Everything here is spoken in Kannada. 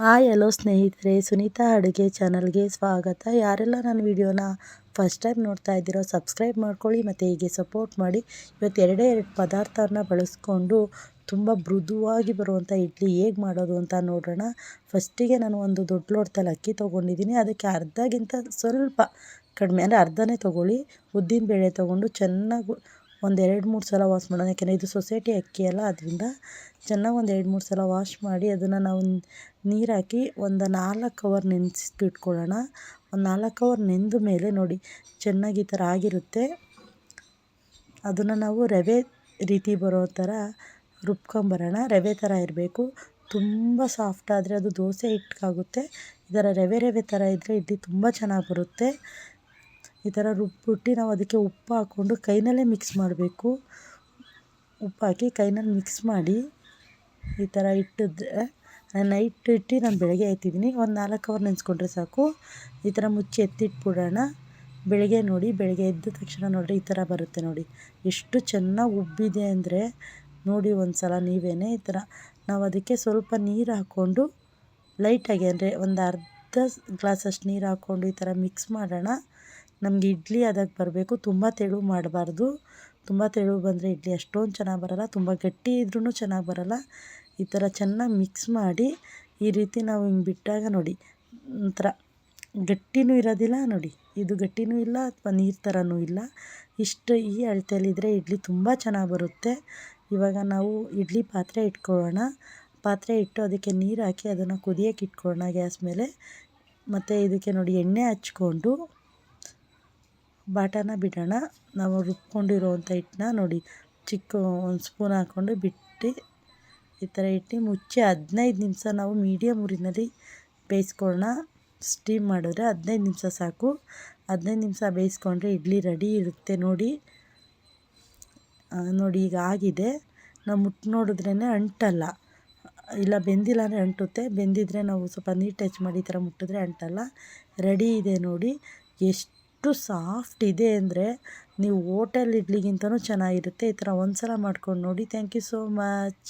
ಹಾಯ್ ಹಲೋ ಸ್ನೇಹಿತರೆ, ಸುನೀತಾ ಅಡುಗೆ ಚಾನಲ್ಗೆ ಸ್ವಾಗತ. ಯಾರೆಲ್ಲ ನನ್ನ ವಿಡಿಯೋನ ಫಸ್ಟ್ ಟೈಮ್ ನೋಡ್ತಾ ಇದ್ದೀರೋ, ಸಬ್ಸ್ಕ್ರೈಬ್ ಮಾಡ್ಕೊಳ್ಳಿ ಮತ್ತು ಹೀಗೆ ಸಪೋರ್ಟ್ ಮಾಡಿ. ಇವತ್ತು ಎರಡೇ ಎರಡು ಪದಾರ್ಥನ ಬಳಸ್ಕೊಂಡು ತುಂಬ ಮೃದುವಾಗಿ ಬರುವಂಥ ಇಡ್ಲಿ ಹೇಗೆ ಮಾಡೋದು ಅಂತ ನೋಡೋಣ. ಫಸ್ಟಿಗೆ ನಾನು ಒಂದು ದೊಡ್ಡ ಲೋಟದಲ್ಲಿ ಅಕ್ಕಿ ತೊಗೊಂಡಿದ್ದೀನಿ. ಅದಕ್ಕೆ ಅರ್ಧಗಿಂತ ಸ್ವಲ್ಪ ಕಡಿಮೆ, ಅಂದರೆ ಅರ್ಧನೇ ತೊಗೊಳ್ಳಿ. ಉದ್ದಿನ ಬೇಳೆ ತೊಗೊಂಡು ಚೆನ್ನಾಗಿ ಒಂದು ಎರಡು ಮೂರು ಸಲ ವಾಶ್ ಮಾಡೋಣ. ಯಾಕೆಂದರೆ ಇದು ಸೊಸೈಟಿ ಅಕ್ಕಿ ಅಲ್ಲ, ಅದರಿಂದ ಚೆನ್ನಾಗಿ ಒಂದು ಎರಡು ಮೂರು ಸಲ ವಾಶ್ ಮಾಡಿ ಅದನ್ನು ನಾವು ನೀರು ಹಾಕಿ ಒಂದು ನಾಲ್ಕು ಅವರ್ ನೆನೆಸಿಟ್ಕೊಳ್ಳೋಣ ಒಂದು ನಾಲ್ಕು ಅವರ್ ನೆಂದ ಮೇಲೆ ನೋಡಿ ಚೆನ್ನಾಗಿ ಈ ಥರ ಆಗಿರುತ್ತೆ. ಅದನ್ನು ನಾವು ರವೆ ರೀತಿ ಬರೋ ಥರ ರುಬ್ಕೊಂಬರೋಣ. ರವೆ ಥರ ಇರಬೇಕು. ತುಂಬ ಸಾಫ್ಟ್ ಆದರೆ ಅದು ದೋಸೆ ಹಿಟ್ಟಿಗಾಗುತ್ತೆ ಈ ಥರ ರವೆ ರವೆ ಥರ ಇದ್ದರೆ ಇಡ್ಲಿ ತುಂಬ ಚೆನ್ನಾಗಿ ಬರುತ್ತೆ. ಈ ಥರ ರುಬ್ಬಿಟ್ಟು ನಾವು ಅದಕ್ಕೆ ಉಪ್ಪು ಹಾಕ್ಕೊಂಡು ಕೈನಲ್ಲೇ ಮಿಕ್ಸ್ ಮಾಡಬೇಕು. ಉಪ್ಪು ಹಾಕಿ ಕೈನಲ್ಲಿ ಮಿಕ್ಸ್ ಮಾಡಿ ಈ ಥರ ಇಟ್ಟಿದ್ರೆ ನೈಟ್ ಇಟ್ಟು ನಾನು ಬೆಳಗ್ಗೆ ಎತ್ತಿದ್ದೀನಿ. ಒಂದು ನಾಲ್ಕು ಅವರ್ ನೆನೆಸ್ಕೊಂಡ್ರೆ ಸಾಕು. ಈ ಥರ ಮುಚ್ಚಿ ಎತ್ತಿಟ್ಬಿಡೋಣ. ಬೆಳಗ್ಗೆ ನೋಡಿ, ಬೆಳಗ್ಗೆ ಎದ್ದ ತಕ್ಷಣ ನೋಡಿರಿ ಈ ಥರ ಬರುತ್ತೆ ನೋಡಿ. ಎಷ್ಟು ಚೆನ್ನಾಗಿ ಉಬ್ಬಿದೆ ಅಂದರೆ ನೋಡಿ ಒಂದು ಸಲ ನೀವೇ ಈ ಥರ. ನಾವು ಅದಕ್ಕೆ ಸ್ವಲ್ಪ ನೀರು ಹಾಕ್ಕೊಂಡು ಲೈಟಾಗಿ ಅಂದರೆ ಒಂದು ಅರ್ಧ ಗ್ಲಾಸಷ್ಟು ನೀರು ಹಾಕ್ಕೊಂಡು ಈ ಥರ ಮಿಕ್ಸ್ ಮಾಡೋಣ. ನಮಗೆ ಇಡ್ಲಿ ಅದಕ್ಕೆ ಬರಬೇಕು. ತುಂಬ ತೆಳು ಮಾಡಬಾರ್ದು. ತುಂಬ ತೆಳು ಬಂದರೆ ಇಡ್ಲಿ ಅಷ್ಟೊಂದು ಚೆನ್ನಾಗಿ ಬರಲ್ಲ. ತುಂಬ ಗಟ್ಟಿ ಇದ್ರೂ ಚೆನ್ನಾಗಿ ಬರಲ್ಲ. ಈ ಥರ ಚೆನ್ನಾಗಿ ಮಿಕ್ಸ್ ಮಾಡಿ ಈ ರೀತಿ ನಾವು ಹಿಂಗೆ ಬಿಟ್ಟಾಗ ನೋಡಿ. ಒಂಥರ ಗಟ್ಟಿನೂ ಇರೋದಿಲ್ಲ ನೋಡಿ. ಇದು ಗಟ್ಟಿನೂ ಇಲ್ಲ ಅಥವಾ ನೀರು ಥರನೂ ಇಲ್ಲ. ಇಷ್ಟು ಈ ಅಳತೆಯಲ್ಲಿದ್ದರೆ ಇಡ್ಲಿ ತುಂಬ ಚೆನ್ನಾಗಿ ಬರುತ್ತೆ. ಇವಾಗ ನಾವು ಇಡ್ಲಿ ಪಾತ್ರೆ ಇಟ್ಕೊಳ್ಳೋಣ. ಪಾತ್ರೆ ಇಟ್ಟು ಅದಕ್ಕೆ ನೀರು ಹಾಕಿ ಅದನ್ನು ಕುದಿಯೋಕೆ ಇಟ್ಕೊಳ್ಳೋಣ ಗ್ಯಾಸ್ ಮೇಲೆ. ಮತ್ತು ಇದಕ್ಕೆ ನೋಡಿ ಎಣ್ಣೆ ಹಚ್ಕೊಂಡು ಬಾಟನ ಬಿಡೋಣ. ನಾವು ರುಬ್ಕೊಂಡಿರೋವಂಥ ಹಿಟ್ಟನ್ನ ನೋಡಿ. ಚಿಕ್ಕ ಒಂದು ಸ್ಪೂನ್ ಹಾಕ್ಕೊಂಡು ಬಿಟ್ಟು ಈ ಥರ ಇಟ್ಟು ಮುಚ್ಚಿ ಹದಿನೈದು ನಿಮಿಷ ನಾವು ಮೀಡಿಯಮ್ ಊರಿನಲ್ಲಿ ಬೇಯಿಸ್ಕೊಳ್ಳೋಣ. ಸ್ಟೀಮ್ ಮಾಡಿದ್ರೆ ಹದಿನೈದು ನಿಮಿಷ ಸಾಕು. ಹದಿನೈದು ನಿಮಿಷ ಬೇಯಿಸ್ಕೊಂಡ್ರೆ ಇಡ್ಲಿ ರೆಡಿ ಇರುತ್ತೆ ನೋಡಿ. ನೋಡಿ ಈಗ ಆಗಿದೆ. ನಾವು ಮುಟ್ಟು ನೋಡಿದ್ರೇ ಅಂಟಲ್ಲ. ಇಲ್ಲ, ಬೆಂದಿಲ್ಲ ಅಂದರೆ ಅಂಟುತ್ತೆ. ಬೆಂದಿದ್ರೆ ನಾವು ಸ್ವಲ್ಪ ನೀರು ಟಚ್ ಮಾಡಿ ಈ ಥರ ಮುಟ್ಟಿದ್ರೆ ಅಂಟಲ್ಲ. ರೆಡಿ ಇದೆ ನೋಡಿ. ಎಷ್ಟು ಎಷ್ಟು ಸಾಫ್ಟ್ ಇದೆ ಅಂದರೆ ನೀವು ಓಟೆಲ್ ಇಡ್ಲಿಗಿಂತಲೂ ಚೆನ್ನಾಗಿರುತ್ತೆ. ಈ ಥರ ಒಂದು ಸಲ ಮಾಡ್ಕೊಂಡು ನೋಡಿ. Thank you so much.